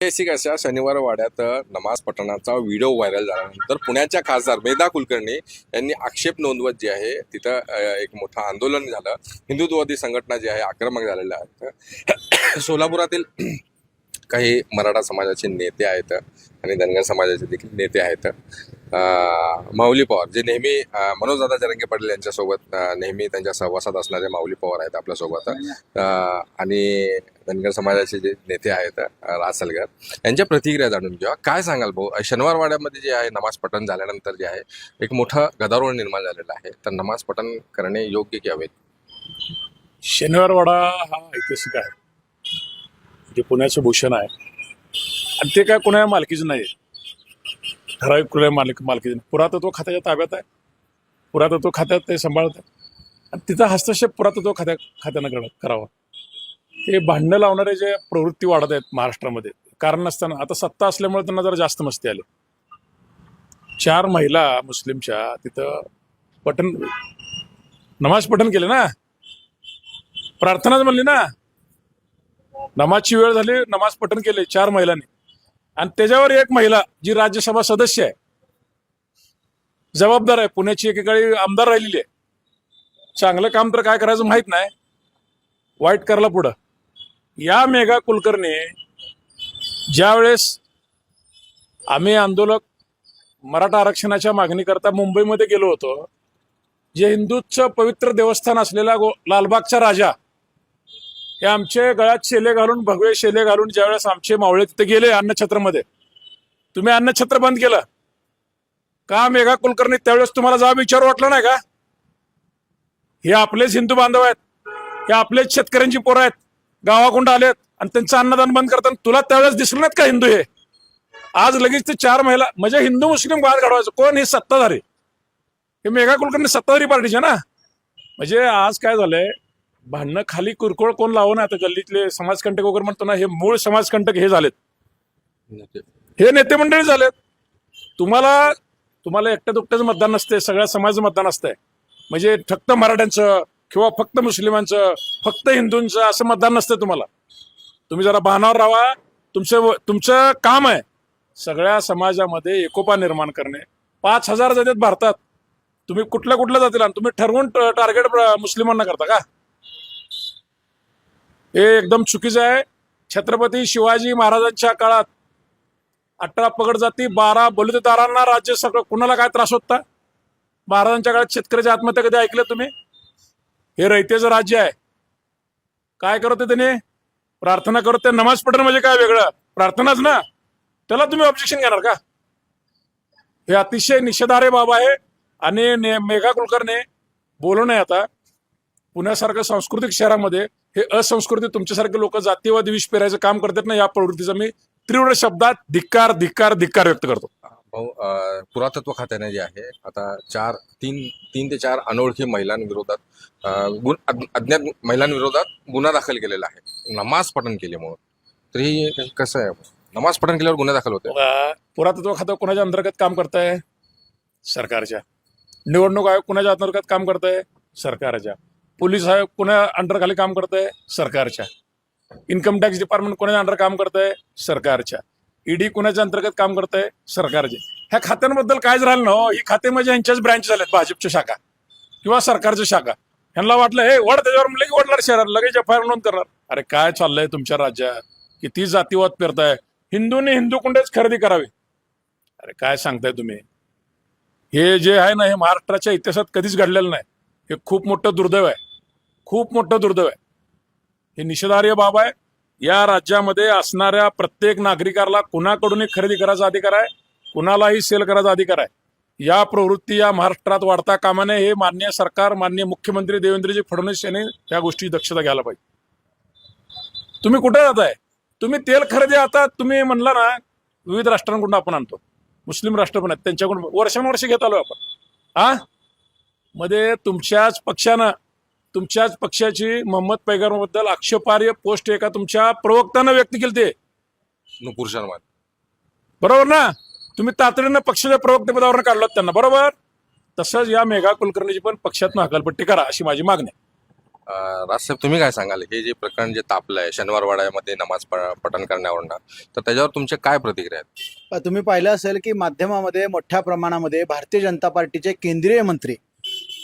ऐतिहासिक अशा शनिवार वाड्यात नमाज पठणाचा व्हिडिओ व्हायरल झाल्यानंतर पुण्याच्या खासदार मेधा कुलकर्णी यांनी आक्षेप नोंदवत जे आहे तिथं एक मोठं आंदोलन झालं. हिंदुत्ववादी संघटना जी आहे आक्रमक झालेल्या आहेत. सोलापुरातील काही मराठा समाजाचे नेते आहेत आणि धनगर समाजाचे देखील नेते आहेत. माऊली पवार जे नेहमी मनोजदादा जरंगे पाटील यांच्यासोबत नेहमी त्यांच्या सहवासात असणारे माऊली पवार आहेत आपल्यासोबत. आणि धनगर समाजाचे जे नेते आहेत राज सलगर यांच्या प्रतिक्रिया जाणून घेऊया. काय सांगाल भाऊ? शनिवार वाड्यामध्ये जे आहे नमाज पठण झाल्यानंतर जे आहे एक मोठं गदारोळ निर्माण झालेला आहे. तर नमाज पठण करणे योग्य की शनिवारवाडा हा ऐतिहासिक आहे. जे पुण्याचं भूषण आहे. आणि ते काय कोणा मालकीचं नाही ठराविक कुणा मालक मालकीचं पुरातत्व खात्याच्या ताब्यात आहे. पुरातत्व खात्यात ते सांभाळत आहे. आणि तिचा हस्तक्षेप पुरातत्व खात्या खात्यानं करा- करावा. हे भांडणं लावणारे जे प्रवृत्ती वाढत आहेत महाराष्ट्रामध्ये कारण नसताना आता सत्ता असल्यामुळे त्यांना जरा जास्त मस्ती आली. चार महिला मुस्लिमच्या तिथं पठण नमाज पठण केले ना? प्रार्थनाच म्हणली ना? नमाजची वेळ झाली नमाज पठण केले चार महिलांनी. आणि त्याच्यावर एक महिला जी राज्यसभा सदस्य आहे जबाबदार आहे पुण्याची एकेकाळी आमदार राहिलेली आहे. चांगलं काम तर काय करायचं माहीत नाही. वाईट करला पुढं. या मेघा कुलकर्णी ज्यावेळेस आम्ही आंदोलक मराठा आरक्षणाच्या मागणीकरता मुंबईमध्ये गेलो होतो जे हिंदूचं पवित्र देवस्थान असलेला गो लालबागचा राजा हे आमचे गळ्यात शेले घालून भगवे शेले घालून ज्यावेळेस आमचे मावळे तिथे गेले अन्नछत्रमध्ये तुम्ही अन्नछत्र बंद केलं. का मेघा कुलकर्णी त्यावेळेस तुम्हाला जा विचार वाटला नाही का? हे आपलेच हिंदू बांधव आहेत हे आपलेच शेतकऱ्यांची पोरं आहेत गावाकुंड आलेत आणि त्यांचं अन्नदान बंद करताना तुला त्यावेळेस दिसलं नाहीत का हिंदू हे? आज लगेच ते चार महिला म्हणजे हिंदू मुस्लिम वाद घडवायचं. कोण हे सत्ताधारी? हे मेघा कुलकर्णी सत्ताधारी पार्टीचे ना? म्हणजे आज काय झालंय? भांडणं खाली कुरकोळ कोण लावं ना आता गल्लीतले समाजकंटक वगैरे म्हणतो ना हे मूळ समाजकंटक हे झालेत. हे नेते मंडळी झालेत. तुम्हाला तुम्हाला एकट्या दुकट्याचं मतदान नसते सगळ्या समाजाचं मतदान असतंय. म्हणजे फक्त मराठ्यांचं किंवा फक्त मुस्लिमांचं फक्त हिंदूंचं असं मतदान नसतं तुम्हाला. तुम्ही जरा भानावर राहा. तुमचं तुमचं काम आहे सगळ्या समाजामध्ये एकोपा निर्माण करणे. पाच हजार जातात भारतात. तुम्ही कुठल्या कुठल्या जातील आणि तुम्ही ठरवून टार्गेट मुस्लिमांना करता का? हे एकदम चुकीचं आहे. छत्रपती शिवाजी महाराजांच्या काळात अठरा पगड जाती बारा बलुतेदारांना राज्य सगळं कुणाला काय त्रास होता महाराजांच्या काळात शेतकऱ्याची आत्महत्या कधी ऐकलं तुम्ही? हे रयतेचं राज्य आहे. काय करत त्याने? प्रार्थना करत ते नमाज पठण म्हणजे काय वेगळं? प्रार्थनाच ना? त्याला तुम्ही ऑब्जेक्शन घेणार का? हे अतिशय निषेधारे बाब आहे आणि ने- मेघा कुलकर्णी बोलू नये आता. पुण्यासारख्या सांस्कृतिक शहरामध्ये हे असंस्कृती तुमच्यासारखे लोक जातीवादी विष पेरायचं काम करतात ना या प्रवृत्तीचा मी तीव्र शब्दात धिक्कार धिक्कार धिक्कार व्यक्त करतो. भाऊ पुरातत्व खात्याने जे आहे आता चार तीन तीन ते चार अनोळखी महिलांविरोधात अज्ञ- अज्ञात महिलांविरोधात गुन्हा दाखल केलेला आहे. नमाज पठण केल्यामुळं तर हे कसं आहे? नमाज पठण केल्यावर गुन्हे दाखल होते. पुरातत्व खातं कोणाच्या अंतर्गत काम करत आहे सरकारच्या. निवडणूक आयोग कोणाच्या अंतर्गत काम करत आहे सरकारच्या. पोलीस आहे कोणा अंडरखाली काम करत आहे सरकारच्या. इन्कम टॅक्स डिपार्टमेंट कोणाच्या अंडर काम करत आहे सरकारच्या ईडी कोणाच्या अंतर्गत काम करत आहे सरकारचे ह्या खात्यांबद्दल कायच राहिलं ना हो. ही. खाते म्हणजे यांच्याच ब्रँच झाल्यात भाजपच्या शाखा. किंवा सरकारच्या शाखा. ह्यांना वाटलं हे वड त्याच्यावर म्हणलं की वडणार शहरात लगेच एफ आय आर नोंद करणार. अरे काय चाललंय तुमच्या राज्यात? किती जातीवाद पेरताय हिंदूंनी हिंदू कुंडेच खरेदी करावी. अरे काय सांगताय तुम्ही? हे जे आहे ना हे महाराष्ट्राच्या इतिहासात कधीच घडलेलं नाही. हे खूप मोठं दुर्दैव आहे. खूप मोठं दुर्दैव आहे. हे निषेधार्य बाब आहे. या राज्यामध्ये असणाऱ्या प्रत्येक नागरिकाला कुणाकडूनही खरेदी करायचा अधिकार आहे? कुणालाही सेल करायचा अधिकार आहे? या प्रवृत्ती या महाराष्ट्रात वाढता कामा नये हे मान्य सरकार मान्य मुख्यमंत्री देवेंद्रजी फडणवीस यांनी या गोष्टी दक्षता घ्यायला पाहिजे. तुम्ही कुठे जाताय तुम्ही तेल खरेदी आता तुम्ही म्हणला ना विविध राष्ट्रांकडून आपण आणतो. मुस्लिम राष्ट्र पण आहेत त्यांच्याकडून वर्षानुवर्ष घेत आलो आपण. हा मध्ये तुमच्याच पक्षानं तुमच्याच पक्षाची मोहम्मद पैगंबरबद्दल आक्षेपार्ह पोस्ट एका तुमच्या प्रवक्त्यानं व्यक्त केली ते नुपूर शर्मा. बरोबर ना? तुम्ही तातडीनं पक्षाच्या प्रवक्तेपदावर काढलात त्यांना बरोबर? तसंच या मेघा कुलकर्णीची पण पक्षातनं हकालपट्टी करा अशी माझी मागणी आहे. राजसाहेब तुम्ही काय सांगाल? हे जे प्रकरण जे तापलं आहे शनिवार वाड्यामध्ये नमाज प- पठण करण्यावरनं तर त्याच्यावर तुमच्या काय प्रतिक्रिया आहेत? तुम्ही पाहिलं असेल की माध्यमामध्ये मोठ्या प्रमाणामध्ये भारतीय जनता पार्टीचे केंद्रीय मंत्री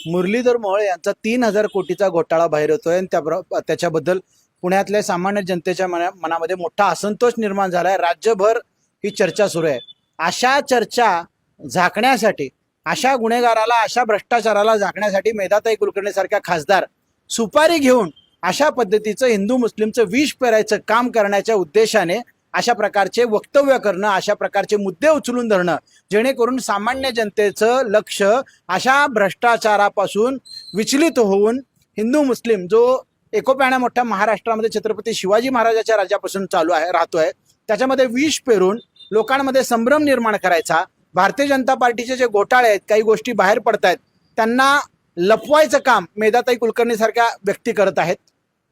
मुरलीधर मोहोळ यांचा तीन हजार कोटीचा घोटाळा बाहेर येतोय आणि त्या त्याच्याबद्दल पुण्यातल्या सामान्य जनतेच्या मना मनामध्ये मोठा असंतोष निर्माण झाला आहे राज्यभर ही चर्चा सुरू आहे. अशा चर्चा झाकण्यासाठी अशा गुन्हेगाराला अशा भ्रष्टाचाराला झाकण्यासाठी मेधाताई कुलकर्णीसारख्या खासदार सुपारी घेऊन अशा पद्धतीचं हिंदू मुस्लिमचं विष पेरायचं काम करण्याच्या उद्देशाने अशा प्रकारचे वक्तव्य करणं अशा प्रकारचे मुद्दे उचलून धरणं जेणेकरून सामान्य जनतेचं लक्ष अशा भ्रष्टाचारापासून विचलित होऊन हिंदू मुस्लिम जो एकोप्याण्या मोठ्या महाराष्ट्रामध्ये छत्रपती शिवाजी महाराजाच्या राज्यापासून चालू आहे राहतोय त्याच्यामध्ये विष पेरून लोकांमध्ये संभ्रम निर्माण करायचा. भारतीय जनता पार्टीचे जे घोटाळे आहेत काही गोष्टी बाहेर पडत आहेत त्यांना लपवायचं काम मेधाताई कुलकर्णी सारख्या व्यक्ती करत आहेत.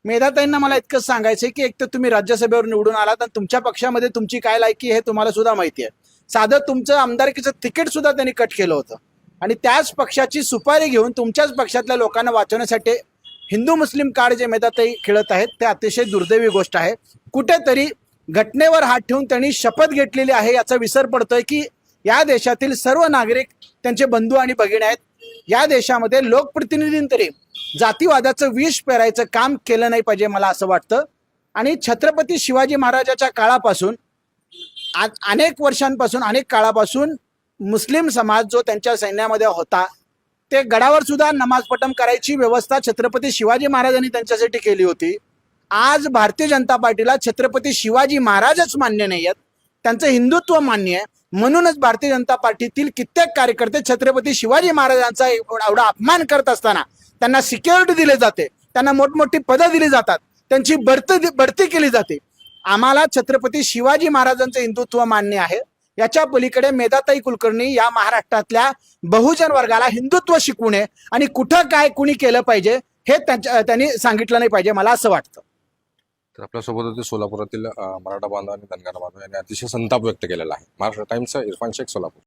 मेधाताईंना मला इतकंच सांगायचं की एक तर तुम्ही राज्यसभेवर निवडून आलात आणि तुमच्या पक्षामध्ये तुमची काय लायकी हे तुम्हाला सुद्धा माहिती आहे. साधं तुमचं आमदारकीचं तिकीट सुद्धा त्यांनी कट केलं होतं. आणि त्याच पक्षाची सुपारी घेऊन तुमच्याच पक्षातल्या लोकांना वाचवण्यासाठी हिंदू मुस्लिम कार्ड जे मेधाताई खेळत आहेत ते अतिशय दुर्दैवी गोष्ट आहे. कुठेतरी घटनेवर हात ठेवून त्यांनी शपथ घेतलेली आहे याचा विसर पडतोय की या देशातील सर्व नागरिक त्यांचे बंधू आणि भगिणी आहेत. या देशामध्ये लोकप्रतिनिधींतरी जातीवादाचं विष पेरायचं काम केलं नाही पाहिजे मला असं वाटतं. आणि छत्रपती शिवाजी महाराजाच्या काळापासून अनेक वर्षांपासून अनेक काळापासून मुस्लिम समाज जो त्यांच्या सैन्यामध्ये होता ते गडावर सुद्धा नमाज करायची व्यवस्था छत्रपती शिवाजी महाराजांनी त्यांच्यासाठी केली होती. आज भारतीय जनता पार्टीला छत्रपती शिवाजी महाराजच मान्य नाही आहेत. त्यांचं हिंदुत्व मान्य आहे. म्हणूनच भारतीय जनता पार्टीतील कित्येक कार्यकर्ते छत्रपती शिवाजी महाराजांचा एवढा अपमान करत असताना त्यांना सिक्युरिटी दिली जाते. त्यांना मोठमोठी पदं दिली जातात. त्यांची बढती बढती केली जाते. आम्हाला छत्रपती शिवाजी महाराजांचं हिंदुत्व मान्य आहे. याच्या पलीकडे मेधाताई कुलकर्णी या महाराष्ट्रातल्या बहुजन वर्गाला हिंदुत्व शिकवू नये आणि कुठं काय कुणी केलं पाहिजे हे त्यांच्या त्यांनी सांगितलं नाही पाहिजे मला असं वाटतं. तर आपल्यासोबत होते सोलापुरातील मराठा बांधव आणि धनगर बांधव यांनी अतिशय संताप व्यक्त केलेला आहे. महाराष्ट्र टाइम्सचा इरफान शेख सोलापूर.